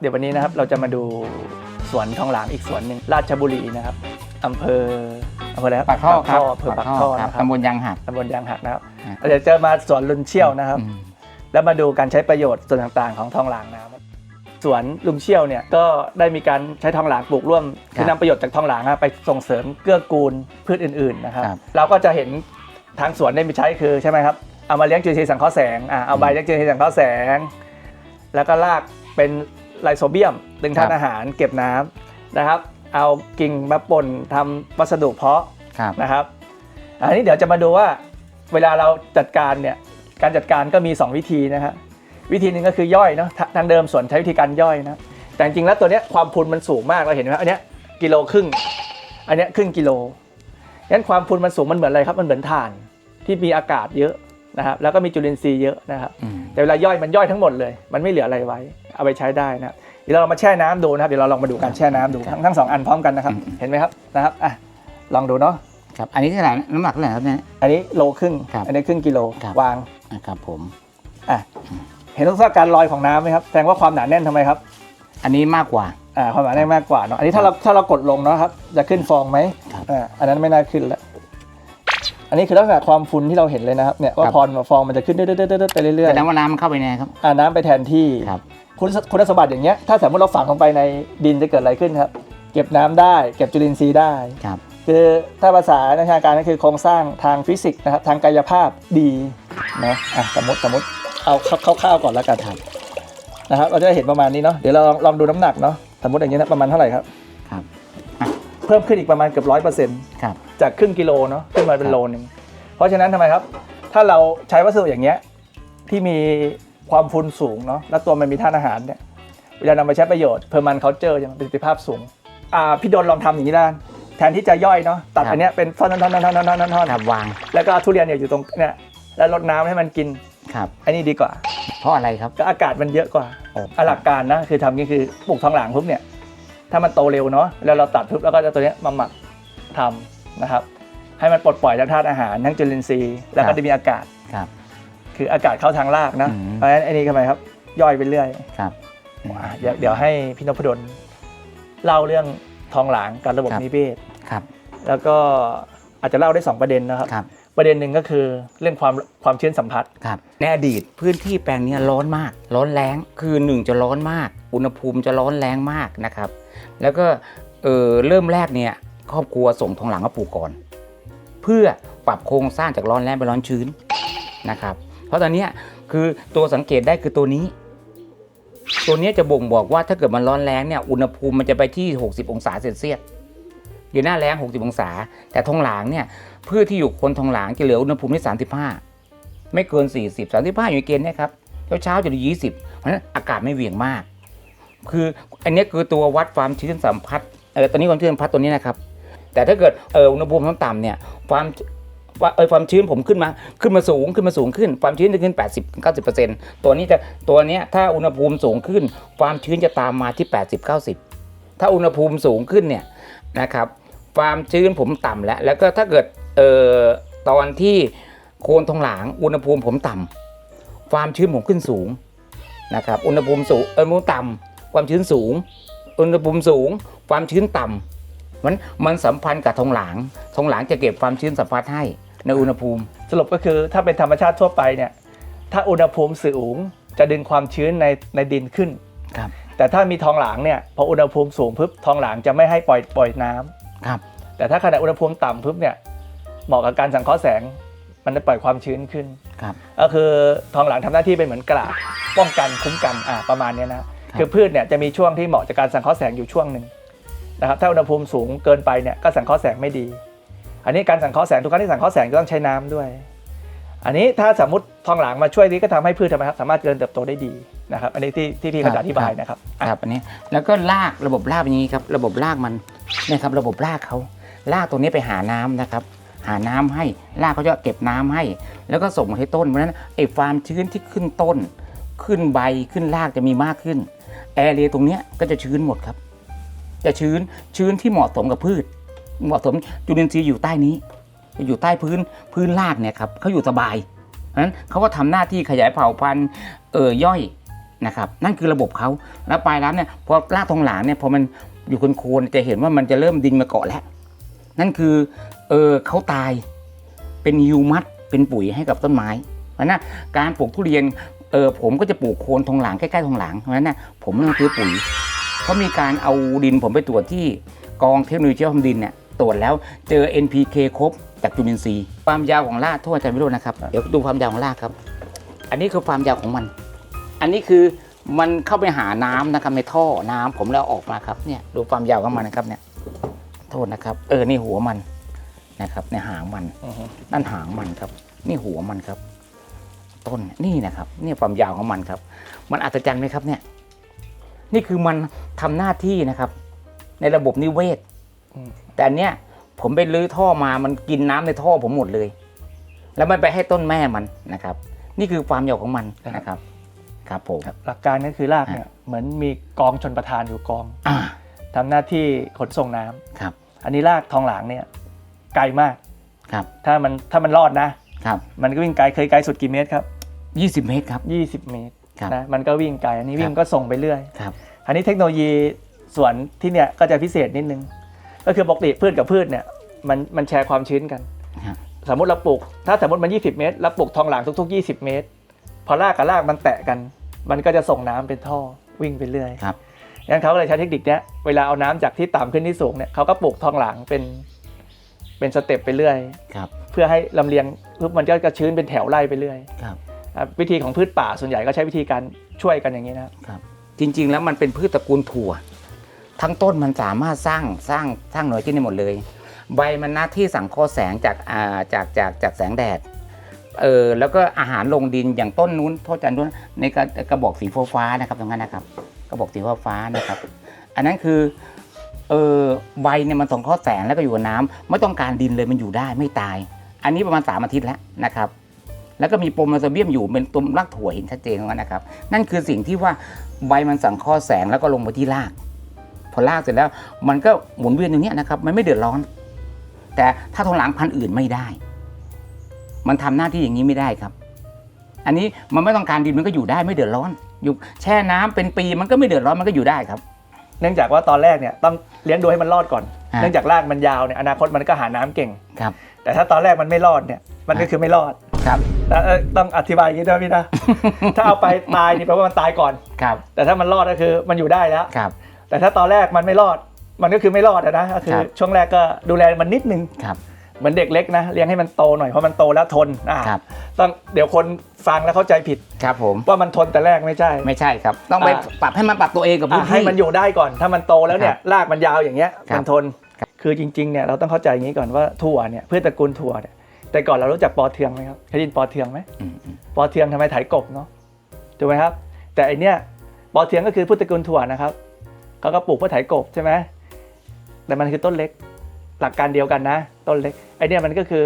เดี๋ยววันนี้นะครับเราจะมาดูสวนทองหลางอีกสวนหนึ่งราชบุรีนะครับอำเภออำเภออะไรครับปากท่อครับอำเภอปากท่อครับนะครับตำบลยางหักตำบลยางหักนะครับฮะเราจะเจอมาสวนลุนเชี่ยวนะครับอืมแล้วมาดูการใช้ประโยชน์ส่วนต่างๆ ของทองหลางนะครับสวนลุงเชี่ยวเนี่ยก็ได้มีการใช้ทองหลางปลูกร่วมคือนำประโยชน์จากทองหลางอะไปส่งเสริมเกื้อกูลพืชอื่นๆนะครับครับ เราก็จะเห็นทางสวนได้มีใช้คือใช่ไหมครับเอามาเลี้ยงจุลินทรีย์สังเคราะห์แสงอ่าเอาใบเลี้ยงจุลินทรีย์สังเคราะห์แสง แล้วก็รากเป็น ไลโซเบียม ดึงธาตุอาหารเก็บน้ำนะครับ เอากิ่งมาป่นทำวัสดุเพาะครับนะครับ อันนี้เดี๋ยวจะมาดูว่าเวลาเราจัดการเนี่ยการจัดการก็มี 2 วิธีนะครับวิธีหนึ่งก็คือย่อยเนาะทาทางเดิมส่วนใช้วิธีการย่อยนะแต่จริงๆแล้วตัวเนี้ยความพูนมันสูงมากเราเห็นไหมอันเนี้ยกิโลครึ่ง อันเนี้ยครึ่งกิโลงั้นความพูนมันสูงมันเหมือนอะไรครับมันเหมือนถ่านที่มีอากาศเยอะนะครับแล้วก็มีจุลินทรีย์เยอะนะครับอืม แต่เวลาย่อยมันย่อยทั้งหมดเลย มันไม่เหลืออะไรไว้ เอาไปใช้ได้นะครับเดี๋ยวเรามาแช่น้ำดูนะครับ เดี๋ยวเราลองมาดูการแช่น้ำดูทั้งทั้งสองอันพร้อมกันนะครับ เห็นไหมครับนะครับอะลองดูเนาะครับ อันนี้เท่าไหร่น้ำหนักเท่าไหร่ครับเนี่ย อันนี้โลครึ่งครับอันนี้ครึ่งกิโลครับวางอะครับผมอะเห็นลักษณะการลอยของน้ำไหมครับ แสดงว่าความหนาแน่นทำไมครับ อันนี้มากกว่าอ่าความหนาแน่นมากกว่าเนาะ อันนี้ถ้าเราถ้าเรากดลงเนาะครับ จะขึ้นฟองไหมครับอ่าอันนั้นไม่น่าขึ้นแล้ว อันนี้คือลักษณะความฟุนที่เราเห็นเลยนะครับเนี่ยว่าครับพอฟองมันจะขึ้นเรื่อยๆๆๆไปเรื่อยแสดงว่าน้ำมันเข้าไปในครับ ๆอ่าน้ำไปแทนที่ ครับ คุณสคุณสมบัติอย่างเงี้ยถ้าสมมติเราฝังลงไปในดินจะเกิดอะไรขึ้นครับ เก็บน้ำได้ เก็บจุลินทรีย์ได้ ครับ คือถ้าภาษาทางการก็คือโครงสร้างทางฟิสิกส์นะครับทางกายภาพดีนะอะสมมติสมมติเอาคร่าวๆก่อนแล้วกันครับ นะครับเราจะได้เห็นประมาณนี้เนาะเดี๋ยวเราลองลองดูน้ำหนักเนาะสมมติอย่างนี้ยนะประมาณเท่าไหร่ครับครับเพิ่มขึ้นอีกประมาณเกือบร้อยเปอร์เซ็นต์ครับ จากครึ่งกิโลเนาะขึ้นมาเป็นโลนึงเพราะฉะนั้นทำไมครับ ถ้าเราใช้วัสดุอย่างเงี้ยที่มีความฟุนสูงเนาะแล้วตัวมันมีธาตุอาหารเนี่ยเวลานำไปใช้ประโยชน์เพิ่มมันเขาเจออย่างประสิทธิภาพสูงอ่าพี่ดนลองทำอย่างนี้ได้แทนที่จะย่อยเนาะตัดครับอันเนี้ยเป็นท่อนๆๆๆๆๆๆครับวาง แล้วก็เอาทุเรียนเนี่ยอยู่ตรงเนี่ยแล้วรดน้ำให้มันกินครับอันนี้ดีกว่า เพราะอะไรครับก็อากาศมันเยอะกว่าโอ้อะหลักการนะคือทำนี่คือปลูกทองหลางปุ๊บเนี่ย ถ้ามันโตเร็วเนาะแล้วเราตัดปุ๊บแล้วก็จะตัวเนี้ยมาหมักทำนะครับ ให้มันปลดปล่อยจากธาตุอาหารทั้งจุลินทรีย์แล้วก็จะมีอากาศครับ คืออากาศเข้าทางรากนะอืม เพราะฉะนั้นอันนี้ทำไมครับ ย่อยไปเรื่อยครับอะเดี๋ยวเดี๋ยวให้พี่นพดลเล่าเรื่องทองหลางกับระบบครับ นิเวศครับแล้วก็อาจจะเล่าได้สองประเด็นนะครับ ครับประเด็นหนึ่งก็คือเรื่องความความชื้นสัมผัส ครับในอดีตพื้นที่แปลงเนี้ยร้อนมาก ร้อนแรงคือหนึ่งจะร้อนมาก อุณหภูมิจะร้อนแรงมากนะครับ แล้วก็เออเริ่มแรกเนี่ยครอบครัวส่งทองหลังมาปลูกก่อน เพื่อปรับโครงสร้างจากร้อนแรงไปร้อนชื้นนะครับ เพราะตอนนี้คือตัวสังเกตได้คือตัวนี้ ตัวนี้จะบ่งบอกว่าถ้าเกิดมันร้อนแรงเนี่ยอุณหภูมิมันจะไปที่ 60 องศาเซลเซียสอยู่หน้าแรง60 องศา แต่ทองหลางเนี่ยพืชที่อยู่คนทองหลางจะเหลืออุณหภูมิที่35 ไม่เกิน 40 35 อยู่ในเกณฑ์นะครับเช้าเช้าจะถึง20 เพราะฉะนั้นอากาศไม่เหวี่ยงมาก คืออันนี้คือตัววัดความชื้นสัมผัสเออตอนนี้ความชื้นสัมผัสตัวนี้นะครับ แต่ถ้าเกิดเอออุณหภูมิต่ำๆเนี่ยความว่าเออความชื้นผมขึ้นมาขึ้นมาสูงขึ้นมาสูงขึ้น ความชื้นจะขึ้น 80 90 ตัวนี้จะตัวนี้ถ้าอุณหภูมิสูงขึ้น ความชื้นจะตามมาที่ 80 90 ถ้าอุณหภูมิสูงขึ้นเนี่ยนะครับความชื้นผมต่ำแล้ว แล้วก็ถ้าเกิดเอ่อตอนที่โคนทองหลางอุณหภูมิผมต่ำความชื้นผมขึ้นสูงนะครับอุณหภูมิสูงเอออุณหภูมิต่ำ ความชื้นสูง อุณหภูมิสูง ความชื้นต่ำมันมันสัมพันธ์กับทองหลางทองหลางจะเก็บความชื้นสัมผัสให้ในอุณหภูมิ สรุปก็คือถ้าเป็นธรรมชาติทั่วไปเนี่ยถ้าอุณหภูมิสูงจะดึงความชื้นในในดินขึ้นครับแต่ถ้ามีทองหลางเนี่ยพออุณหภูมิสูงปุ๊บทองหลางจะไม่ให้ปล่อยปล่อยน้ำครับ แต่ถ้าขณะอุณหภูมิต่ำปุ๊บเนี่ยเหมาะกับการสังเคราะห์แสง มันจะปล่อยความชื้นขึ้นครับก็คือทองหลางทำหน้าที่เป็นเหมือนกระดาษป้องกันคุ้มกันอ่าประมาณเนี้ยนะ คือพืชเนี่ยจะมีช่วงที่เหมาะจากการสังเคราะห์แสงอยู่ช่วงหนึ่งนะครับถ้าอุณหภูมิสูงเกินไปเนี่ยก็สังเคราะห์แสงไม่ดี อันนี้การสังเคราะห์แสงทุกครั้งที่สังเคราะห์แสงจะต้องใช้น้ำด้วย อันนี้ถ้าสมมติทองหลางมาช่วยนี้ก็ทำให้พืชทำไมครับสามารถเจริญเติบโตได้ดีนะครับอันนี้ที่ที่พี่เขาจะอธิบายนะครับอะครับอันนี้แล้วก็ลากระบบรากเป็นอย่างนี้ครับระบบรากมันเนี่ยครับระบบรากเขารากตัวนี้ไปหาน้ำนะครับหาน้ำให้รากเขาจะเก็บน้ำให้ แล้วก็ส่งมาให้ต้นเพราะฉะนั้นไอ้ความชื้นที่ขึ้นต้น ขึ้นใบขึ้นรากจะมีมากขึ้น แอเรียตรงเนี้ยก็จะชื้นหมดครับ จะชื้นชื้นที่เหมาะสมกับพืช เหมาะสมจุลินทรีย์อยู่ใต้นี้ อยู่ใต้พื้นพื้นรากเนี่ยครับเขาอยู่สบายเพราะฉะนั้นเขาก็ทำหน้าที่ขยายเผ่าพันธุ์เอ่อย่อยนะครับ นั่นคือระบบเขาแล้วปลายน้ำเนี่ยพอรากทองหลางเนี่ยพอมันอยู่คนโคนจะเห็นว่ามันจะเริ่มดินมาเกาะแล้ว นั่นคือเออเขาตายเป็นฮิวมัสเป็นปุ๋ยให้กับต้นไม้เพราะนั้นการปลูกทุเรียน เออผมก็จะปลูกโคนทองหลางใกล้ๆทองหลางเพราะฉะนั้นนะผมไม่ต้องซื้อปุ๋ยเขามีการเอาดินผมไปตรวจที่กองเทคโนโลยีชีวภาพดินเนี่ยตรวจแล้วเจอ NPK ครบจากจุลินทรีย์ความยาวของรากโทษอาจารย์วิโรจน์นะครับเดี๋ยวดูความยาวของรากครับ อันนี้คือความยาวของมัน อันนี้คือมันเข้าไปหาน้ำนะครับในท่อน้ำผมแล้วออกมาครับเนี่ยดูความยาวของมันนะครับเนี่ยโทษนะครับ เออนี่หัวมันนะครับในหางมันอือฮึนั่นหางมันครับ นี่หัวมันครับ ต้นนี่นะครับนี่ความยาวของมันครับ มันอัศจรรย์ไหมครับเนี่ยนี่คือมันทำหน้าที่นะครับ ในระบบนิเวศอืมแต่อันเนี้ยผมไปลื้อท่อมามันกินน้ำในท่อผมหมดเลย แล้วมันไปให้ต้นแม่มันนะครับ นี่คือความยาวของมันนะครับ ครับผมครับหลักการก็คือรากเนี่ยเหมือนมีกองชนประทานอยู่กองอ่าทำหน้าที่ขนส่งน้ำครับ อันนี้รากทองหลางเนี่ย ไกลมากครับ ถ้ามันถ้ามันรอดนะ ครับมันก็วิ่งไกลเคยไกลสุดกี่เมตรครับยี่สิบเมตรครับ 20 เมตรครับนะมันก็วิ่งไกลอันนี้วิ่คงรับก็ส่งไปเรื่อยครับอันนี้เทคโนโลยีส่วนที่เนี่ยก็จะพิเศษนิดนึง ก็คือปกติพืชกับพืชเนี่ยมันมันแชร์ความชื้นกันครับสมมติเราปลูก ถ้าสมมติมัน 20 เมตรแล้วปลูกทองหลางทุก ๆ 20 เมตร พอรากกับรากมันแตะกัน มันก็จะส่งน้ำเป็นท่อวิ่งไปเรื่อยครับงั้นเขาก็เลยใช้เทคนิคเนี้ยเวลาเอาน้ำจากที่ต่ำขึ้นที่สูงเนี่ยเขาก็ปลูกทองหลางเป็นเป็นสเต็ปไปเรื่อยครับ เพื่อให้ลำเลียงปุ๊บมันก็กระชื้นเป็นแถวไล่ไปเรื่อยครับอะวิธีของพืชป่าส่วนใหญ่ก็ใช้วิธีการช่วยกันอย่างนี้นะครับครับจริง ๆ แล้วมันเป็นพืชตระกูลถั่ว ทั้งต้นมันสามารถสร้างสร้างสร้างหน่วยกินได้หมดเลย ใบมันหน้าที่สังเคราะห์แสงจากอ่าจากจากจากแสงแดดเออแล้วก็อาหารลงดินอย่างต้นนู้นโทษจันนู้นในกระกระบอกสีฟ้าๆนะครับตรงนั้นนะครับ กระบอกสีฟ้าๆนะครับ อันนั้นคือเออใบเนี่ยมันสังเคราะห์แสงแล้วก็อยู่กับน้ำไม่ต้องการดินเลยมันอยู่ได้ไม่ตาย อันนี้ประมาณสามอาทิตย์แล้วนะครับ แล้วก็มีโปรโมโซเบียมอยู่เป็นตัวรากถั่วเห็นชัดเจนตรงนั้นนะครับ นั่นคือสิ่งที่ว่าใบมันสังเคราะห์แสงแล้วก็ลงไปที่ราก พอรากเสร็จแล้วมันก็หมุนเวียนอย่างเนี้ยนะครับ มันไม่เดือดร้อน แต่ถ้าทองหลางพันธุ์อื่นไม่ได้ มันทำหน้าที่อย่างนี้ไม่ได้ครับ อันนี้มันไม่ต้องการดินมันก็อยู่ได้ไม่เดือดร้อนอยู่แช่น้ำเป็นปีมันก็ไม่เดือดร้อนมันก็อยู่ได้ครับเนื่องจากว่าตอนแรกเนี่ยต้องเลี้ยงดูให้มันรอดก่อนฮะเนื่องจากรากมันยาวเนี่ยอนาคตมันก็หาน้ำเก่งครับ แต่ถ้าตอนแรกมันไม่รอดเนี่ยมันก็ฮะคือไม่รอดครับแต่เอ่อต้องอธิบายอย่างนี้ด้วยพี่นะ ถ้าเอาไปตายนี่แปลว่ามันตายก่อน ครับแต่ถ้ามันรอดก็คือมันอยู่ได้แล้ว ครับ แต่ถ้าตอนแรกมันไม่รอด มันก็คือไม่รอดอะนะก็คือครับ ช่วงแรกก็ดูแลมันนิดนึง ครับ เหมือนเด็กเล็กนะเลี้ยงให้มันโตหน่อยเพราะมันโตแล้วทนอ่าครับ ต้องเดี๋ยวคนฟังแล้วเข้าใจผิดครับผมว่ามันทนแต่แรกไม่ใช่ ไม่ใช่ครับ ต้องไปอ่า ปรับให้มันปรับตัวเองกับพื้อะนให้ที่มันอยู่ได้ก่อน ถ้ามันโตแล้วเนี่ยรากมันยาวอย่างเงี้ยครับ มันทน ครับคือจริงๆเนี่ยเราต้องเข้าใจอย่างนี้ก่อนว่าถั่วเนี่ยพืชตระกูลถั่วเนี่ยแต่ก่อนเรารู้จักปอเทืองไหมครับเคยได้ยินปอเทืองไหมอืมอืมปอเทืองทำไมไถกบเนาะถูกไหมครับ แต่อันเนี้ยปอเทืองก็คือพืชตระกูลถั่วนะครับเขาก็ปลูกเพื่อไถกบใช่ไหมแต่มันคือต้นเล็ก หลักการเดียวกันนะ ต้นเล็กไอเนี้ยมันก็คือ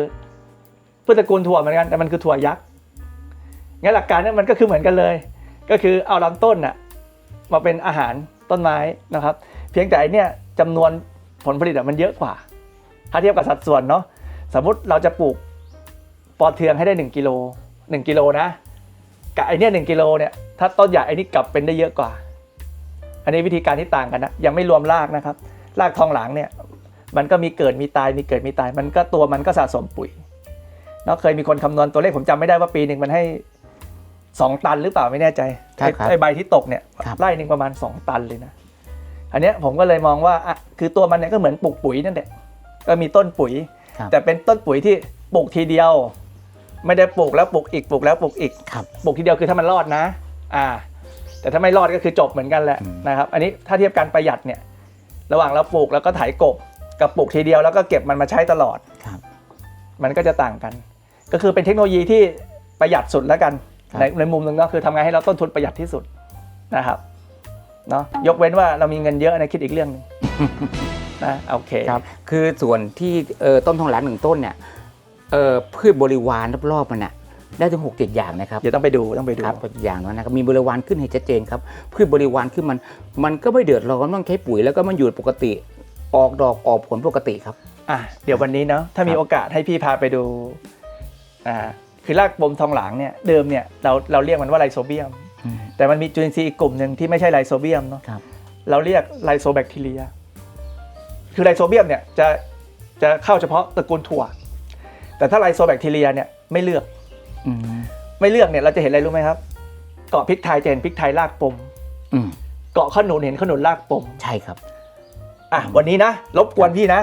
พืชตระกูลถั่วเหมือนกันแต่มันคือถั่วยักษ์งั้นหลักการเนี่ยมันก็คือเหมือนกันเลย ก็คือเอาลำต้นน่ะมาเป็นอาหารต้นไม้นะครับ เพียงแต่อันเนี้ยจำนวน ผลผลิตอะมันเยอะกว่า ถ้าเทียบกับสัดส่วนเนาะสมมุติเราจะปลูกปอเทืองให้ได้ 1กิโล1กิโลนะกับไอเนี้ยหกิโลเนี่ยถ้าต้นใหญ่ไอนี้กลับเป็นได้เยอะกว่า อันนี้วิธีการที่ต่างกันนะยังไม่รวมรากนะครับรากทองหลางเนี่ยมันก็มีเกิดมีตายมีเกิดมีตาย มันก็ตัวมันก็สะสมปุ๋ยเนาะเคยมีคนคำนวณตัวเลขผมจำไม่ได้ว่าปีหนึ่งมันให้ 2 ตันหรือเปล่าไม่แน่ใจใช่ครับไอ้ใบที่ตกเนี่ยครับไร่หนึ่งประมาณ 2 ตันเลยนะ อันเนี้ยผมก็เลยมองว่าอะคือตัวมันเนี่ยก็เหมือนปลูกปุ๋ยนั่นแหละก็มีต้นปุ๋ย ครับแต่เป็นต้นปุ๋ยที่ปลูกทีเดียว ไม่ได้ปลูกแล้วปลูกอีกปลูกแล้วปลูกอีกครับปลูกทีเดียวคือถ้ามันรอดนะ อ่า แต่ถ้าไม่รอดก็คือจบเหมือนกันแหละอืม นะครับ อันนี้ถ้าเทียบการประหยัดเนี่ย ระหว่างเราปลูกแล้วก็ไถกบกับปลูกทีเดียวแล้วก็เก็บมันมาใช้ตลอด ครับ มันก็จะต่างกัน ก็คือเป็นเทคโนโลยีที่ประหยัดสุดแล้วกัน ครับ ในในมุมหนึ่งก็คือทำไงให้เราต้นทุนประหยัดที่สุดนะครับ เนาะยกเว้นว่าเรามีเงินเยอะในะคิดอีกเรื่องหนึงนะโอเคครับ คือส่วนที่เอ่อต้นทองหลางหนึ่งต้นเนี่ยเอ่อพืชบริวารรอบๆมันน่ะได้ถึงหกเจ็ดอย่างนะครับเดี๋ยวต้องไปดูต้องไปดูครับอย่างนั้นนะครับมีบริวารขึ้นให้ชัดเจนครับพืชบริวารขึ้นมัน มันก็ไม่เดือดร้อนต้องใช้ปุ๋ยแล้วก็มันอยู่ปกติออกดอกออกผลปกติครับอะเดี๋ยววันนี้เนาะถ้ามีครับโอกาสให้พี่พาไปดูอ่าคือรากบมทองหลางเนี่ยเดิมเนี่ยเราเราเรียกมันว่าไรโซเบียมอืม แต่มันมีจุลินทรีย์อีกกลุ่มหนึ่งที่ไม่ใช่ไลโซเบียมเนาะครับเราเรียกไลโซแบคทีเรีย คือไลโซเบียมเนี่ยจะจะเข้าเฉพาะตระกูลถั่ว แต่ถ้าไลโซแบคทีเรียเนี่ยไม่เลือกอืมไม่เลือกเนี่ยเราจะเห็นอะไรรู้ไหมครับ เกาะพริกไทยจะเห็นพริกไทยรากปมอืมเกาะขนุนเห็นขนุนรากปม ใช่ครับ อะวันนี้นะรบกวนพี่นะ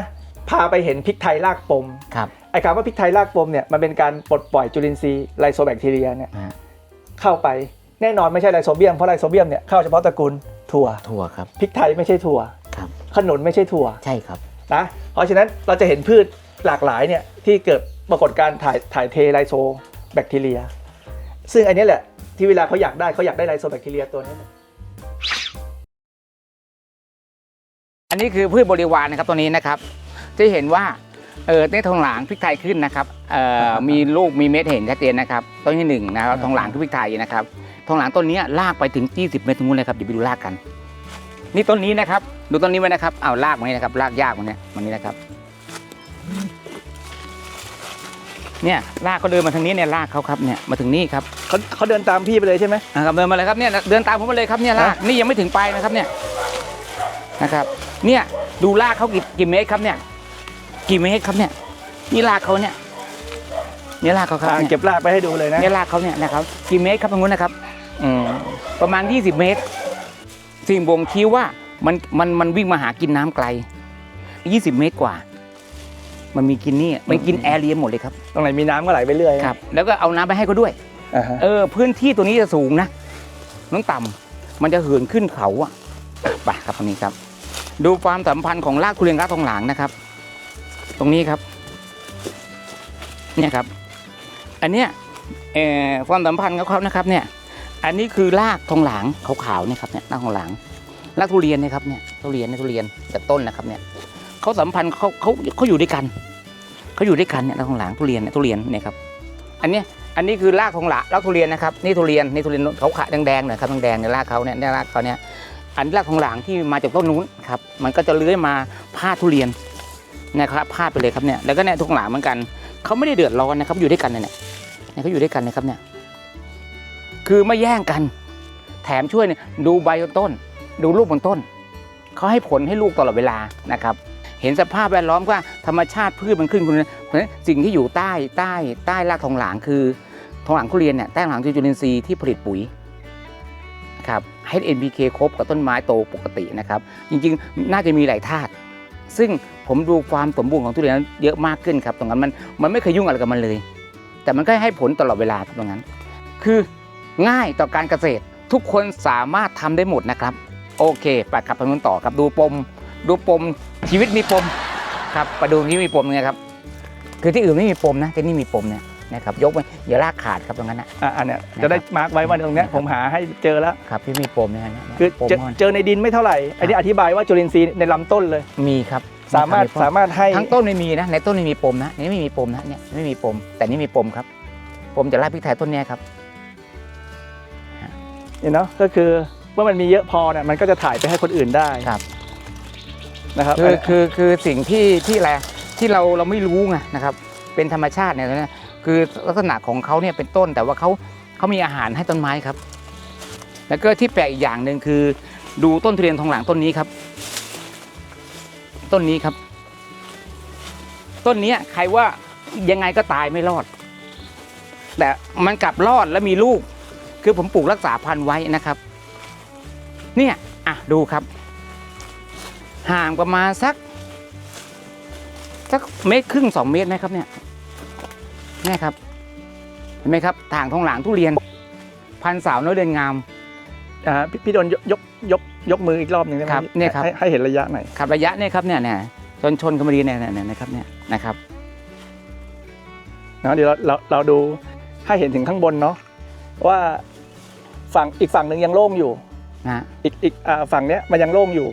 พาไปเห็นพริกไทยรากปม ครับ ไอ้คำว่าพริกไทยรากปมเนี่ยมันเป็นการปลดปล่อยจุลินทรีย์ไลโซแบคทีเรียเนี่ยนะฮะเข้าไป แน่นอนไม่ใช่ไลโซเบียมเพราะไลโซเบียมเนี่ยเข้าเฉพาะตระกูลถั่วถั่วครับพริกไทยไม่ใช่ถั่วครับขนุนไม่ใช่ถั่วใช่ครับนะเพราะฉะนั้นเราจะเห็นพืชหลากหลายเนี่ยที่เกิดปรากฏการณ์ถ่ายถ่ายเทไลโซแบคทีเรีย ซึ่งอันนี้แหละที่เวลาเขาอยากได้เขาอยากได้ไลโซแบคทีเรียตัวนี้อันนี้คือพืชบริวารนะครับตัวนี้นะครับจะเห็นว่าเออในทองหลางพริกไทยขึ้นนะครับเอ่อมีลูกมีเม็ดเห็นชัดเจนนะครับต้นที่หนึ่งนะครับทองหลางคือพริกไทยนะครับท องหลางต้นนี้ลากไปถึง 20 เมตรตรงนู้นเลยครับเดี๋ยวไปดูรากกัน นี่ต้นนี้นะครับ ดูต้นนี้ไว้นะครับเอารากมันนี้นะครับรากยากมันเนี้ยมันนี้นะครับ เนี่ยรากเขาเดินมาทางนี้เนี่ยรากเขาครับเนี่ยมาถึงนี่ครับเขาเขาเดินตามพี่ไปเลยใช่ไหมนะครับเดินมาเลยครับเนี่ยเดินตามผมมาเลยครับเนี่ยรากนี่ยังไม่ถึงปลายนะครับเนี่ยนะครับ เนี่ยดูรากเขากี่กี่เมตรครับเนี่ย กี่เมตรครับเนี่ย นี่รากเขาเนี่ยนี่รากเขาครับอ่าเนี่ยเก็บรากไปให้ดูเลยนะนี่รากเขาเนี่ยนะครับกี่เมตรครับตรงนู้นนะครับอืม ประมาณ 20 เมตร สิ่งบ่งชี้ว่ามันมันมันวิ่งมาหากินน้ำไกล 20 เมตรกว่า มันมีกินนี่มันกินแอร์เรียหมดเลยครับ ตรงไหนมีน้ำก็ไหลไปเรื่อยครับ แล้วก็เอาน้ำไปให้เขาด้วยอ่าฮะเออ พื้นที่ตัวนี้จะสูงนะน้องต่ำมันจะเหินขึ้นเขาอะอะไปครับตรงนี้ครับ ดูความสัมพันธ์ของรากทุเรียนรากทองหลางนะครับ ตรงนี้ครับ เนี่ยครับ อันเนี้ยเอ่อความสัมพันธ์ของเขานะครับเนี่ย อันนี้คือรากทองหลางขาวๆเนี่ยครับเนี่ยรากทองหลางรากทุเรียนนี่ยครับเนี่ยทุเรียนเนี่ยทุเรียนจากต้นนะครับเนี่ยเขาสัมพันธ์เขาเขาเขาอยู่ด้วยกันเขาอยู่ด้วยกันเนี่ยรากทองหลางทุเรียนเนี่ยทุเรียนเนี่ยครับอันเนี้ยอันนี้คือรากของหละรากทุเรียนนะครับนี่ทุเรียนนี่ทุเรียนเขาขะแดงๆหน่อยครับแดงๆเนี่ยรากเขาเนี่ยเนี่ยรากเขาเนี่ยอันรากของหลางที่มาจากต้นนู้นครับมันก็จะเลื้อยมาพาดทุเรียนนะครับพาดไปเลยครับเนี่ยแล้วก็เนี่ยทุกหลางเหมือนกันเขาไม่ได้เดือดร้อนนะครับอยู่ด้วยกันเนี่ยเนี่ยเขาอยู่ด้วยกันนะครับเนี่ย คือไม่แย่งกัน แถมช่วยเนี่ยดูใบต้น ดูลูกบนต้น เขาให้ผลให้ลูกตลอดเวลานะครับ เห็นสภาพแวดล้อมว่าธรรมชาติพืชมันขึ้นคุณเพราะฉะนั้นสิ่งที่อยู่ใต้ใต้ใต้รากทองหลางคือทองหลางทุเรียนเนี่ยใต้งหลางจุลินทรีย์ที่ผลิตปุ๋ยนะครับให้ NPK ครบกับต้นไม้โตปกตินะครับ จริงๆ น่าจะมีหลายธาตุซึ่งผมดูความสมบูรณ์ของทุเรียนเยอะมากขึ้นครับ ตรงนั้นมันมันไม่เคยยุ่งอะไรกับมันเลย แต่มันก็ให้ผลตลอดเวลาครับตรงนั้น คือ ง่ายต่อการเกษตร ทุกคนสามารถทำได้หมดนะครับ โอเคไปขับไปนู้นต่อครับดูปม ดูปมชีวิตมีปมครับไปดูที่มีปมยังไงครับคือที่อื่นไม่มีปมนะที่นี่มีปมเนี่ยนะครับยกไปอย่าลากขาดครับตรงนั้นนะอะอันเนี้ยจะได้มาร์กไว้ว่าตรงเนี้ยผมหาให้เจอแล้วครับที่มีปมเนี่ยนะคือปมเจอมันเจอในดินไม่เท่าไหร่อันนี้อธิบายว่าจุลินทรีย์ในลำต้นเลยมีครับสามารถครับสามารถให้ทั้งต้นไม่มีนะในต้นไม่มีปมนะนี่ไม่มีปมนะเนี่ยไม่มีปม แต่นี่มีปมครับปมจากรากพริกไทยต้นเนี้ยครับ เนี่ยเนาะก็คือเมื่อมันมีเยอะพอเนี่ยมันก็จะถ่ายไปให้คนอื่นได้ครับ นะครับคือคือคือสิ่งที่ที่อะไรที่เราเราไม่รู้ไงนะครับ เป็นธรรมชาติเนี่ยนะคือลักษณะของเขาเนี่ยเป็นต้น แต่ว่าเขาเขามีอาหารให้ต้นไม้ครับ แล้วก็ที่แปลกอีกอย่างหนึ่งคือ ดูต้นทุเรียนทองหลางต้นนี้ครับ ต้นนี้ครับ ต้นเนี้ยใครว่ายังไงก็ตายไม่รอด แต่มันกลับรอดและมีลูก คือผมปลูกรักษาพันธุ์ไว้นะครับ เนี่ยอะดูครับ ห่างประมาณสักสักเมตรครึ่งสองเมตรไหมครับเนี่ยนี่ครับ เห็นไหมครับทางทองหลางทุเรียน พันสาวน้อยเดือนงาม อ่าพี่พี่โดนยกยกยกยกมืออีกรอบหนึ่งได้ไหมครับเนี่ยครับ ให้ให้เห็นระยะหน่อยขับระยะเนี่ยครับเนี่ยเนี่ยชนชนกันมาดีเนี่ยเนี่ยเนี่ยนะครับเนี่ยนะครับเนาะเดี๋ยวเราเราเราดูให้เห็นถึงข้างบนเนาะว่า ฝั่งอีกฝั่งหนึ่งยังโล่งอยู่นะฮะอีกอีกอ่าฝั่งเนี้ยมันยังโล่งอยู่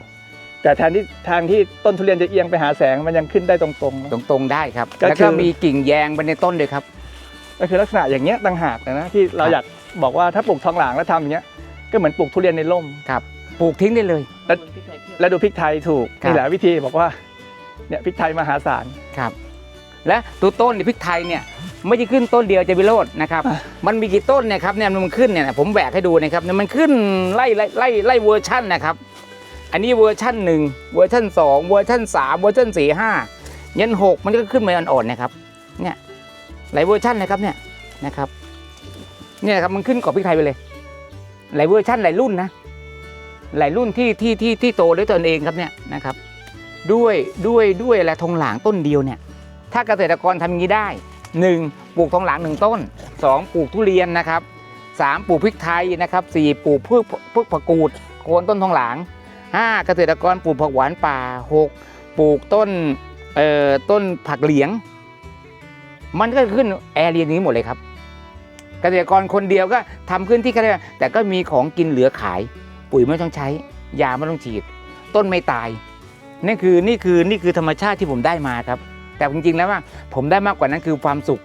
แต่แทนที่ทางที่ต้นทุเรียนจะเอียงไปหาแสงมันยังขึ้นได้ตรงๆเนอะตรงๆได้ครับ ก็แล้วคืก็อมีกิ่งแยงไปในต้นเลยครับ ก็คือลักษณะอย่างเงี้ยต่างหากนะที่เราครับ อยากบอกว่าถ้าปลูกทองหลางแล้วทำอย่างเงี้ยก็เหมือนปลูกทุเรียนในร่ม ครับปลูกทิ้งได้เลย แล้วดูพริกไทยถูกครับ นี่แหละวิธีบอกว่าเนี่ยพริกไทยมหาศาล ครับ และตัวต้นเนี่ยพริกไทยเนี่ย ไม่ใช่ขึ้นต้นเดียวจะวิโรจน์นะครับอะมันมีกี่ต้นเนี่ยครับเนี่ยมันขึ้นเนี่ยนะผมแหวกให้ดูนะครับเนี่ยมันขึ้นไล่ไล่ไล่ไล่เวอร์ชั่นนะครับ อันนี้เวอร์ชั่นหนึ่งเวอร์ชั่นสองเวอร์ชั่นสามเวอร์ชั่นสี่ห้ายันหกมันก็ขึ้นมาอ่อนๆนะครับ เนี่ยหลายเวอร์ชั่นนะครับเนี่ยนะครับเนี่ยครับมันขึ้นกว่าพริกไทยไปเลย หลายเวอร์ชั่นหลายรุ่นนะหลายรุ่นที่ที่ที่ที่โตด้วยตนเองครับเนี่ยนะครับ ด้วยด้วยด้วยอะไรทองหลางต้นเดียวเนี่ย ถ้าเกษตรกรทำอย่างนี้ได้ 1. ปลูกทองหลางหนึ่งต้น 2. ปลูกทุเรียนนะครับ 3. ปลูกพริกไทยนะครับ 4. ปลูกพืชพืชผักกูดโคนต้นทองหลาง 5. เกษตรกรปลูกผักหวานป่า 6. ปลูกต้นเอ่อต้นผักเหลียง มันก็ขึ้นแอเรียนี้หมดเลยครับเกษตรกรคนเดียวก็ทำขึ้นที่เขาเรียกว่าแต่ก็มีของกินเหลือขาย ปุ๋ยไม่ต้องใช้ ยาไม่ต้องฉีด ต้นไม่ตายนี่คือนี่คือนี่คือธรรมชาติที่ผมได้มาครับ แต่จริงๆแล้วว่าผมได้มากกว่านั้นคือความสุข